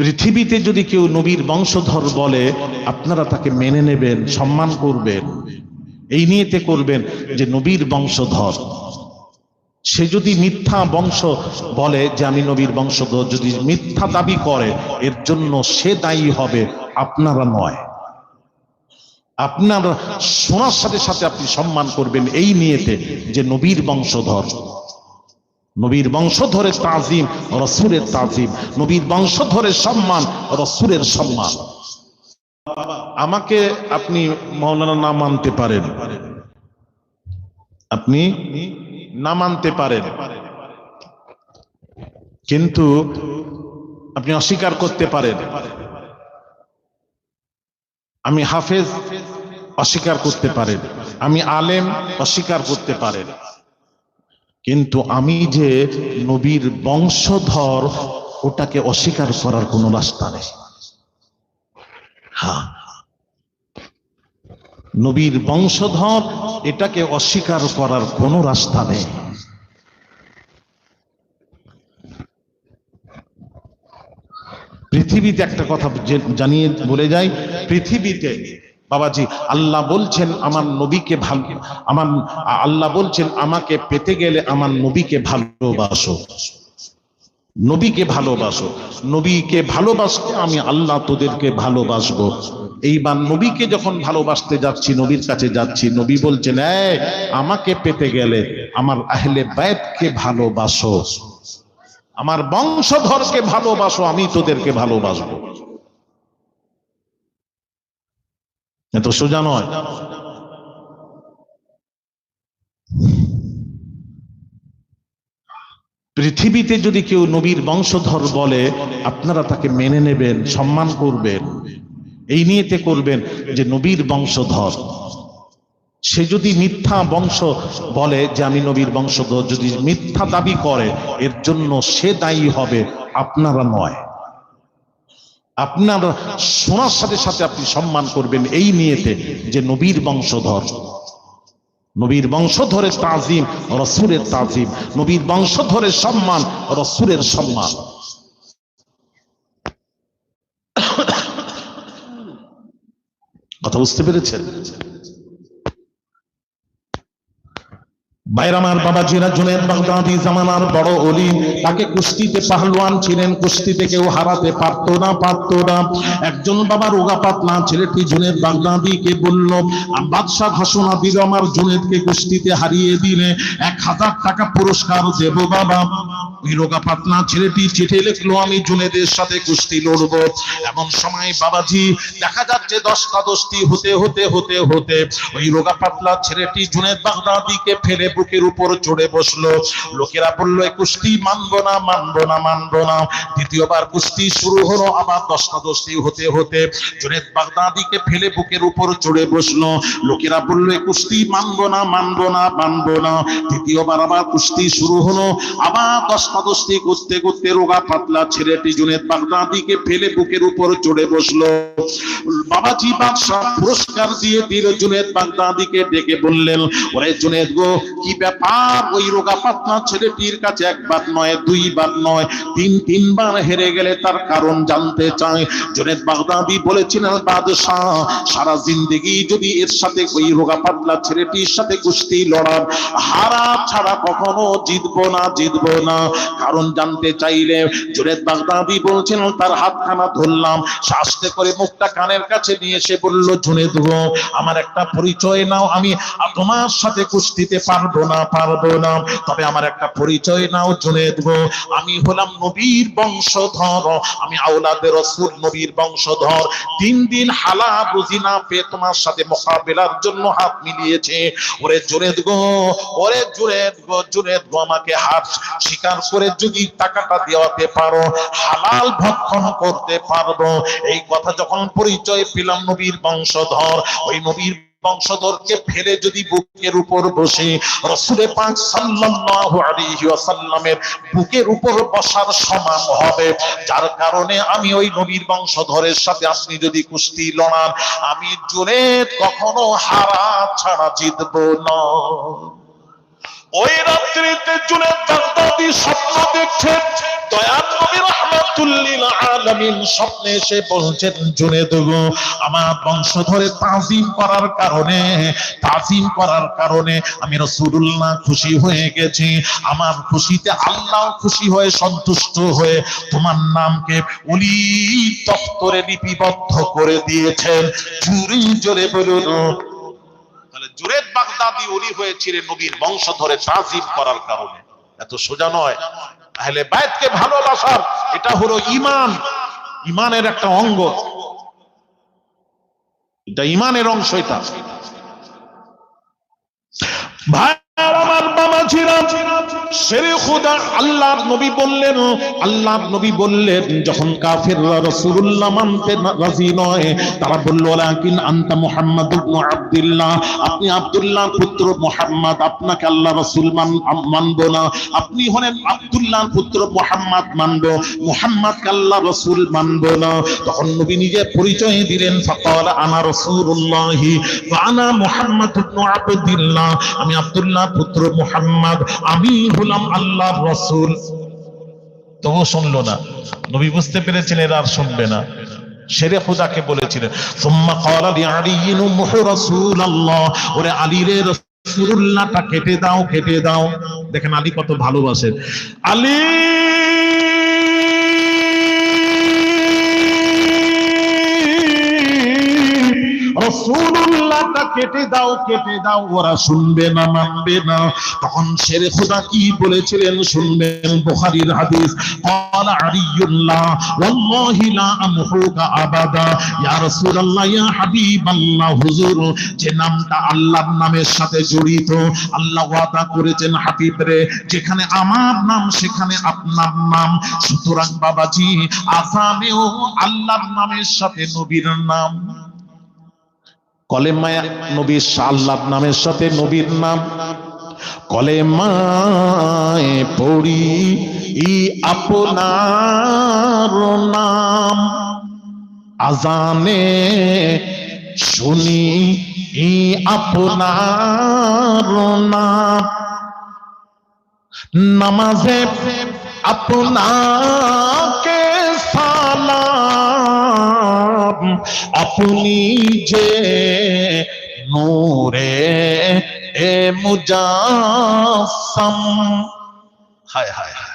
পৃথিবীতে যদি কেউ নবীর বংশধর বলে, আপনারা তাকে মেনে নেবেন, সম্মান করবেন। এই নিয়েতে করবেন যে নবীর বংশধর। সে যদি মিথ্যা বংশ বলে যে আমি নবীর বংশধর, যদি মিথ্যা দাবি করে, এর জন্য সে দায়ী হবে আপনারা নয়। আপনার শোনার সাথে সাথে আপনি সম্মান করবেন, এই নিয়েতে যে নবীর বংশধর। নবীর বংশধরের তাজিম রসুরের তাজিম। নবীর বংশধরের সম্মান রসুরের সম্মান। আমাকে আপনি মৌলানা না মানতে পারেন। আপনি না মানতে পারেন। কিন্তু আপনি অস্বীকার করতে পারেন। আমি হাফেজ অস্বীকার করতে পারেন। আমি আলেম অস্বীকার করতে পারেন। কিন্তু আমি যে নবীর বংশধর, ওটাকে অস্বীকার করার কোনো রাস্তা নেই। হ্যাঁ। নবীর বংশধর, এটাকে অস্বীকার করার কোনো রাস্তা নেই। পৃথিবীতে একটা কথা জানিয়ে বলে যাই, পৃথিবীতে বাবাজি, আল্লাহ বলছেন আমার নবীকে ভালো, আমার, আল্লাহ বলছেন আমাকে পেতে গেলে আমার নবীকে ভালোবাসো। নবীকে ভালোবাসো। নবীকে ভালোবাসতে আমি আল্লাহ তোদেরকে ভালোবাসবো। এইবার নবীকে যখন ভালোবাসতে যাচ্ছি, নবীর কাছে যাচ্ছি, নবী বলছেন আমাকে পেতে গেলে আমার আহলে বাইতকে ভালোবাসো। আমার বংশধরকে ভালোবাসো, আমি তোদেরকে ভালোবাসবো। এত সোজা নয়। পৃথিবীতে যদি কেউ নবীর বংশধর বলে, আপনারা তাকে মেনে নেবেন, সম্মান করবেন। এই নিয়েতে করবেন যে নবীর বংশধর। সে যদি মিথ্যা বংশ বলে যে আমি নবীর বংশধর, যদি মিথ্যা দাবি করে, এর জন্য সে দায়ী হবে, আপনারা নয়। আপনার শোনার সাথে সাথে আপনি সম্মান করবেন এই নিয়েতে যে নবীর বংশধর। নবীর বংশধরের তাজিম রসুরের তাজিম। নবীর বংশধরের সম্মান রসুরের সম্মান। কথা বুঝতে পেরেছেন? বাইরামার বাবা জিরাজুলের বাগদাদি জামানার বড় অলি, তাকে কুস্তিতে পাহলোয়ান ছিলেন, কুস্তিতে কেউ হারাতে পারতো না পারতো না। একজন বাবা রোগা পাতলা ছেলেটি জুনেদ বাগদাদিকে বলল বাদশাহ ঘোষণা দিল আমার জুনেদকে কুস্তিতে হারিয়ে দিলে এক হাজার টাকা পুরস্কার দেব বাবা। ওই রোগা পাতলা ছেলেটি চিঠি লিখলো, আমি জুনেদের সাথে কুস্তি লড়বো। এমন সময় বাবাজি দেখা যাচ্ছে দশটা দশটি হতে হতে হতে হতে ওই রোগা পাতলা ছেলেটি জুনেদ বাগদাদিকে ফেলে বুকের উপর চড়ে বসল। লোকেরা বলল কুস্তি মানবো না মানবো না মানবো না। দ্বিতীয়বার কুস্তি শুরু হলো, আবার দশটা দশটি হতে হতে জুনেদ বাগদাদিকে ফেলে বুকের উপর চড়ে বসল। লোকেরা বলল কুস্তি মানবো না মানবো না মানবো না। তৃতীয়বার আবার কুস্তি শুরু হলো, আবার দশটা দশটি করতে করতে রোগা পাতলা ছেলেটি জুনেদ বাগদাদিকে ফেলে বুকের উপর চড়ে বসল। বাবাজি বাদশাহ পুরস্কার দিয়ে দিল জুনেদ বাগদাদিকে, ডেকে বললেন, ওরে জুনেদ গো, কি ব্যাপার? ওই রোগা পাতলা ছেলেটির কাছে একবার নয় দুইবার নয়, তিন তিনবার হেরে গেলে তার কারণ জানতে চায়। জুনেদ বাগদাদি বলেছিলেন বাদশাহ, সারা জিন্দগি যদি এর সাথে ওই রোগা পাতলা ছেলেটির সাথে কুস্তি লড়ার হারা ছাড়া কখনো জিতবো না জিতবো না। কারণ জানতে চাইলে জুনেদ বাগদাদি বলছেন, তার হাতখানা ধরলাম শাস্তে করে মুখটা কানের কাছে নিয়ে এসে বলল, জুনেদ গো, আমার একটা পরিচয় নাও, আমি তোমার সাথে কুস্তিতে পারব না পারব না। তবে আমার একটা পরিচয় নাও, জুনেদ গো, আমি হলাম নবীর বংশধর, আমি আওলাদের রসুল, নবীর বংশধর। তিন দিন হালা বুঝি না পেয়ে তোমার সাথে মোকাবেলার জন্য হাত মিলিয়েছে। ওরে জুনেদ গো, ওরে জুনেদ গো জুনেদ গো আমাকে হাত স্বীকার করে যদি টাকাটা দেওয়াতে পারো, হালাল ভক্ষণ করতে পারব। এই কথা যখন পরিচয় পেলাম নবীর বংশধর, ওই নবীর বংশধরকে ফেলে যদি বুকের উপর বসে রসুলে পাক সাল্লাল্লাহু আলাইহি বুকের উপর বসার সমান হবে। যার কারণে আমি ওই নবীর বংশধরের সাথে আপনি যদি কুস্তি লড়ান, আমি জোরে কখনো হারা ছাড়া জিতবো না। ওই রাত্রিতে জুনে বাগদাদি স্বপ্ন নবী রহমাতুল্লিল আলামিন স্বপ্নে এসে বলছেন, জুনে দেবো, আমার তাজিম করার কারণে, তাজিম করার কারণে আমি রসুল্লাহ খুশি হয়ে গেছি। আমার খুশিতে আল্লাহ খুশি হয়ে সন্তুষ্ট হয়ে তোমার নামকে উলি দপ্তরে লিপিবদ্ধ করে দিয়েছেন। চুরি জোরে বলুন জুরেদ বাগদাদি উনি হয়েছিলেন নবীর বংশ ধরে তাজিম করার কারণে। এত সোজা নয়। তাহলে বায়তকে ভালোবাসার এটা হলো ইমান ইমানের একটা অঙ্গ। এটা ইমানের অংশ এটা। ভাই আর আমার বাবা ছিলাম সেরে খুদা আল্লাহর নবী বললেন, আল্লাহর নবী বললেন, যখন কাফেররা রাসূলুল্লাহ মানতে রাজি নয়, তারা বলল লাকিন আনতা মুহাম্মদ ইবনে আব্দুল্লাহ। আপনি আব্দুল্লাহ পুত্র মুহাম্মদ, আপনাকে আল্লাহ রাসূল মান, মানবো না। আপনি হলেন আব্দুল্লাহ পুত্র মুহাম্মদ মানবো, মুহাম্মদকে আল্লাহ রাসূল মানবো না। তখন নবী নিজে পরিচয় দিলেন, ফাকাল আনা রাসূলুল্লাহি ওয়া আনা মুহাম্মদ ইবনে আব্দুল্লাহ। আমি আব্দুল্লাহ পুত্র মুহাম্মদ, আমি হলাম আল্লাহর রসুল। তবু শুনল না। নবী বুঝতে পেরেছিলেন এরা আর শুনবে না। সেরে খুদাকে বলেছিলেন, সুম্মা রাসূলুল্লাহ। ওরে আলী রসুল্লাহটা কেটে দাও কেটে দাও। দেখেন আলী কত ভালোবাসেন। আলী! রসুল্লাহটা কেটে দাও কেটে দাও ওরা শুনবে না মানবে না তখন শেরে খোদা কি বলেছিলেন শুনবেন বুখারীর হাদিস قال علي الله والله لا امحوك ابدا يا رسول الله يا حبيب الله হুজুর যে নামটা আল্লাহর নামের সাথে জড়িত আল্লাহ ওয়াদা করেছেন হাবিব রে যেখানে আমার নাম সেখানে আপনার নাম সুতরাং বাবাজি আসামেও আল্লাহর নামের সাথে নবীর নাম কলেমায় নবীর আল্লাহর নামের সাথে নবীর নাম। কলেমায় পড়ি ই আপনার নাম। আজানে শুনি ই আপনার নাম। নামাজে আপনাকে আপনি যে নূরে এ মুজাসম হায় হায় হায়।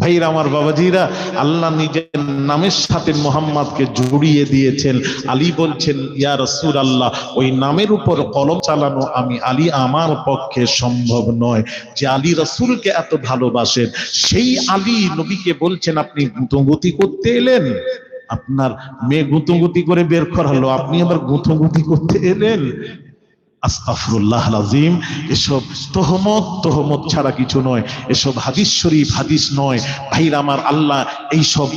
ভাইরা, আমার বাবাজিরা, আল্লাহ নিজের নামের সাথে মোহাম্মদকে জড়িয়ে দিয়েছেন। আলী বলছেন, ইয়া রসুল আল্লাহ ওই নামের উপর কলম চালানো আমি আলী আমার পক্ষে সম্ভব নয়। যে আলী রসুলকে এত ভালোবাসেন, সেই আলী নবীকে বলছেন, আপনি গুতগুতি করতে এলেন? আপনার মেয়ে গুতগুতি করে বের করা হলো আপনি আবার গুতগুতি করতে এলেন? আস্তাফরুল্লাহ আজিম এসব তোহমত তোহমত ছাড়া কিছু নয়। এসব হাদিস শরীফ হাদিস নয়। ভাইর আমার আল্লাহ, এইসব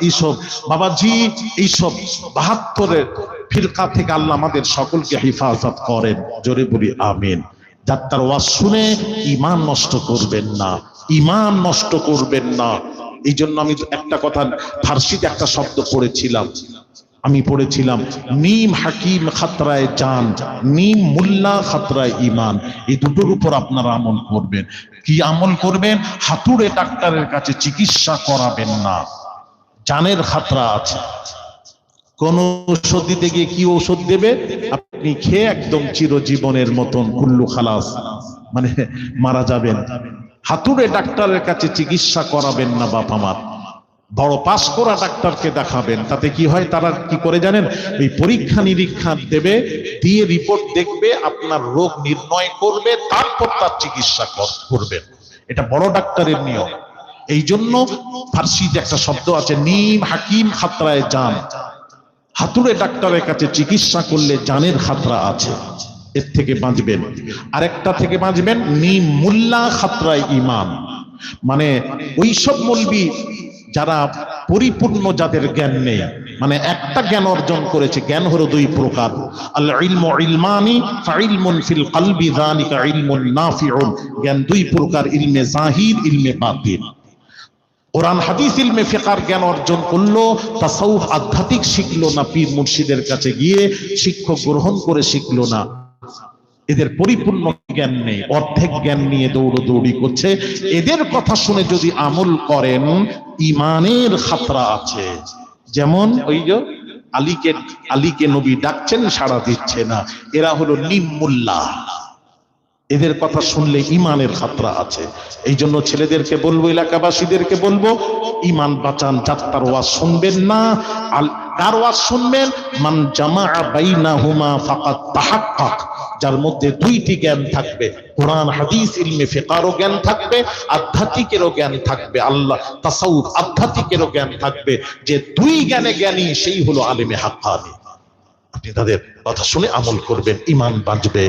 এইসব বাবাজি, এইসব বাহাত্তরের ফিরকা থেকে আল্লাহ আমাদের সকলকে হেফাজত করেন। জোরে বলি, আমিন। যাত্রার ওয়াজ শুনে ইমান নষ্ট করবেন না। ইমান নষ্ট করবেন না। এই জন্য আমি একটা কথা ফার্সিতে একটা শব্দ পড়েছিলাম। আমি পড়েছিলাম, নিম হাকিম খাতরায় জান, নিম মুল্লা খাতরায় ইমান এই দুটোর উপর আপনারা আমল করবেন। কি আমল করবেন? হাতুড়ে ডাক্তারের কাছে চিকিৎসা করাবেন না। জানের খাতরা আছে। কোন ওষুধ দিতে গিয়ে কি ঔষধ দেবে? আপনি খেয়ে একদম চিরজীবনের মতন কুল্লু খালাস। মানে মারা যাবেন। হাতুড়ে ডাক্তারের কাছে চিকিৎসা করাবেন না বাপ আমার। বড় পাস করা ডাক্তারকে দেখাবেন, তাতে কি হয় তারা কি করে জানেন? এই পরীক্ষা নিরীক্ষা দেবে, দিয়ে রিপোর্ট দেখবে, আপনার রোগ নির্ণয় করবে, তারপর তার চিকিৎসা কর- করবেন। এটা বড় ডাক্তারের নিয়ম। এই জন্য ফার্সিতে একটা শব্দ আছে, নিম হাকিম খাতরায় যান হাতুড়ে ডাক্তারের কাছে চিকিৎসা করলে জানের খাতরা আছে। এর থেকে বাঁচবেন। আরেকটা থেকে বাঁচবেন নিম মুল্লা খাতরায় ইমান মানে ওইসব মলবি যারা পরিপূর্ণ যাদের জ্ঞান নেই। মানে একটা জ্ঞান অর্জন করেছে, জ্ঞান হলো দুই প্রকার। জ্ঞান দুই প্রকার, ইলমে জাহির, ইলমে বাতিন কোরআন, হাদিস, ইলমে ফিকার জ্ঞান অর্জন করল, তাসাউফ আধ্যাত্মিক শিখলো না পীর মুর্শিদের কাছে গিয়ে, শিক্ষক গ্রহণ করে শিখলো না। এদের পরিপূর্ণ জ্ঞান নেই, অর্ধেক জ্ঞান নিয়ে দৌড়দৌড়ি করছে। এদের কথা শুনে যদি আমল করেন ইমানের খাতরা আছে। যেমন ওই যে আলীকে আলীকে নবী ডাকছেন, সাড়া দিচ্ছে না। এরা হলো নিমুল্লাহ এদের কথা শুনলে ইমানের খাতরা আছে। এই জন্য ছেলেদেরকে বলব, এলাকাবাসীদেরকে বলব ইমান বাঁচান, যাত্রার শুনবেন না। কার ওয়াজ শুনবেন, মান জামা বাইনা হুমা ফাকাত তাহাক্কাক যার মধ্যে দুইটি জ্ঞান থাকবে, কোরআন, হাদিস, ইলমে ফিকারও জ্ঞান থাকবে, আধ্যাত্মিকেরও জ্ঞান থাকবে, আল্লাহ তাসাউফ আধ্যাত্মিকেরও জ্ঞান থাকবে, যে দুই জ্ঞানে জ্ঞানী সেই হলো আলেমে হাক্কানি। আপনি তাদের কথা শুনে আমল করবেন ইমান বাঁচবে।